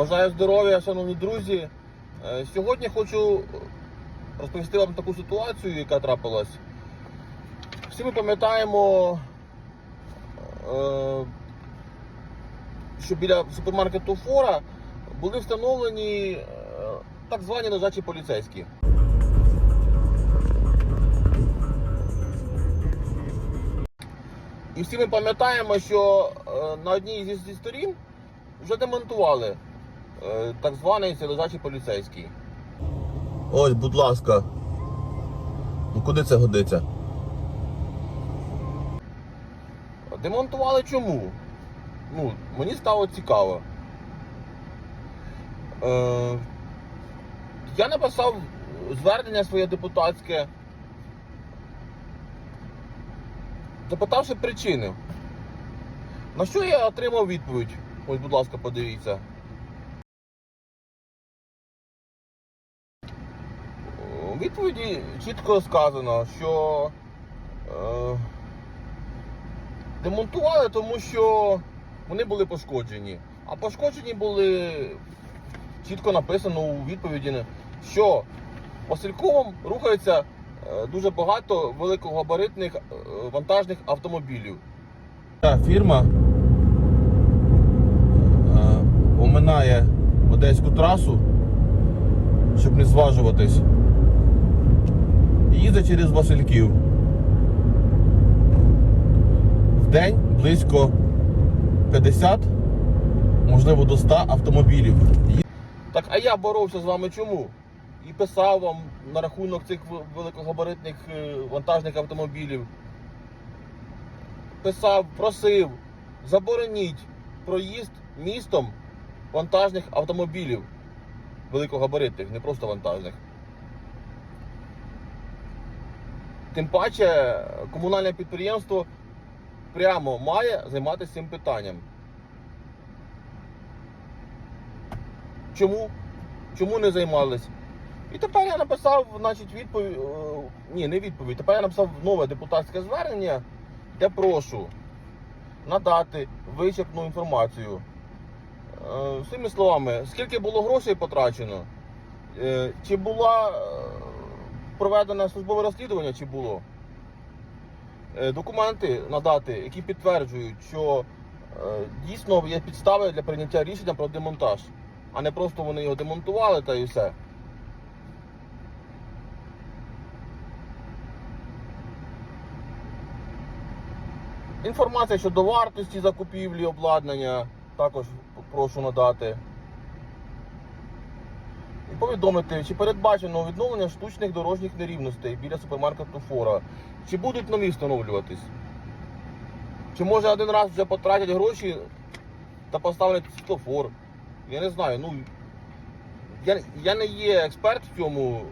Бажаю здоров'я, шановні друзі. Е, Сьогодні хочу розповісти вам таку ситуацію, яка трапилась. Всі ми пам'ятаємо, е, що біля супермаркету Фора були встановлені е, так звані лежачі поліцейські. І всі ми пам'ятаємо, що е, на одній зі, сторін вже демонтували е, так званий цей лежачий поліцейський. Ось, будь ласка. Ну куди це годиться? Демонтували чому? Ну, мені стало цікаво. Е, я написав звернення своє депутатське, запитавши причини. На що я отримав відповідь? Ось, будь ласка, подивіться. Відповіді чітко сказано, що е, демонтували, тому що вони були пошкоджені. А пошкоджені були чітко написано у відповіді, що Васильковом рухається е, дуже багато великогабаритних е, вантажних автомобілів. Ця фірма е, оминає одеську трасу, щоб не зважуватись. Їздить через Васильків. В день близько 50, можливо, до 100 автомобілів. Так, а я боровся з вами чому? І писав вам на рахунок цих великогабаритних е, вантажних автомобілів. Писав, просив, забороніть проїзд містом вантажних автомобілів. Великогабаритних, не просто вантажних. Тим паче комунальне підприємство прямо має займатися цим питанням. Чому? Чому не займались? І тепер я написав, значить, відповідь. е, Ні, не відповідь. Тепер я написав нове депутатське звернення, де прошу надати вичерпну інформацію. Е, Своїми словами, скільки було грошей потрачено? Е, Чи була е, проведено службове розслідування, чи було? Е, Документи надати, які підтверджують, що е, дійсно є підстави для прийняття рішення про демонтаж, а не просто вони його демонтували та і все. Інформація щодо вартості закупівлі обладнання також прошу надати. Повідомити, чи передбачено відновлення штучних дорожніх нерівностей біля супермаркету Фора. Чи будуть нові встановлюватись? Чи може один раз вже потратять гроші та поставлять світлофор? Я не знаю. Ну, я, я не є експерт в цьому.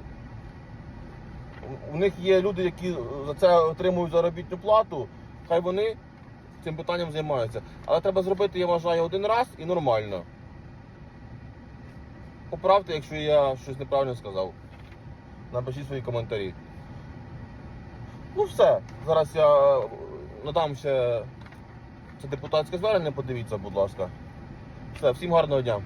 У них є люди, які за це отримують заробітну плату. Хай вони цим питанням займаються. Але треба зробити, я вважаю, один раз і нормально. Поправте, якщо я щось неправильно сказав. Напишіть свої коментарі. Ну все. Зараз я е, надам ще це депутатське звернення, подивіться, будь ласка. Все, всім гарного дня.